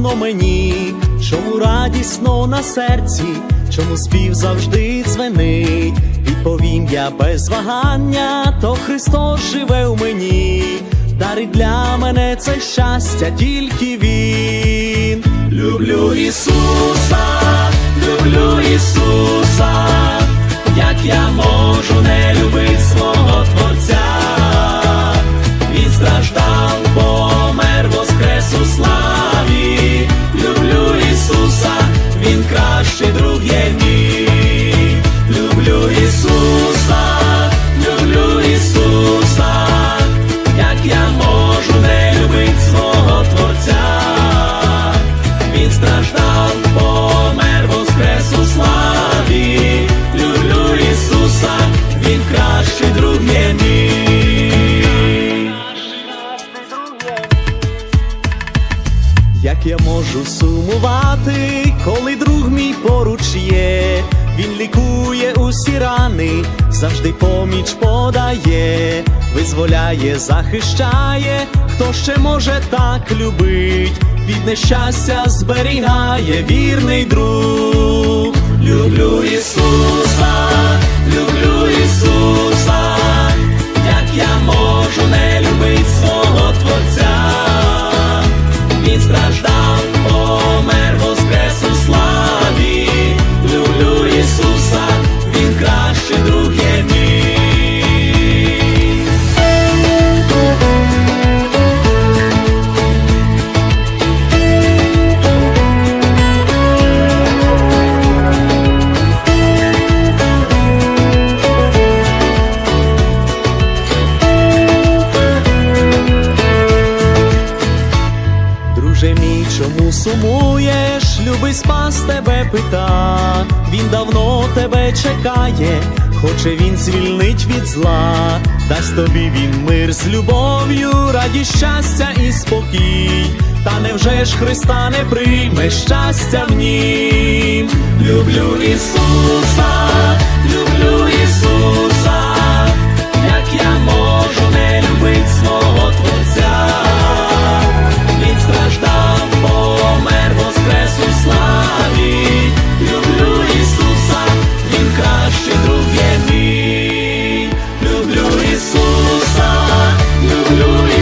радісно мені, чому радісно на серці, чому спів завжди дзвенить, відповім я без вагання, то Христос живе у мені, дарить для мене це щастя, тільки Він. Люблю Ісуса, люблю Ісуса, як я можу. Можу сумувати, коли друг мій поруч є, він лікує усі рани, завжди поміч подає, визволяє, захищає, хто ще може так любить, від нещастя зберігає вірний друг. Люблю Ісуса, люблю сумуєш? Любий спас тебе пита. Він давно тебе чекає, хоче він звільнить від зла. Дасть тобі він мир з любов'ю, радість, щастя і спокій. Та невже ж Христа не прийме щастя в нім? Люблю Ісуса, люблю друг є мій. Люблю Ісуса, люблю Ісуса,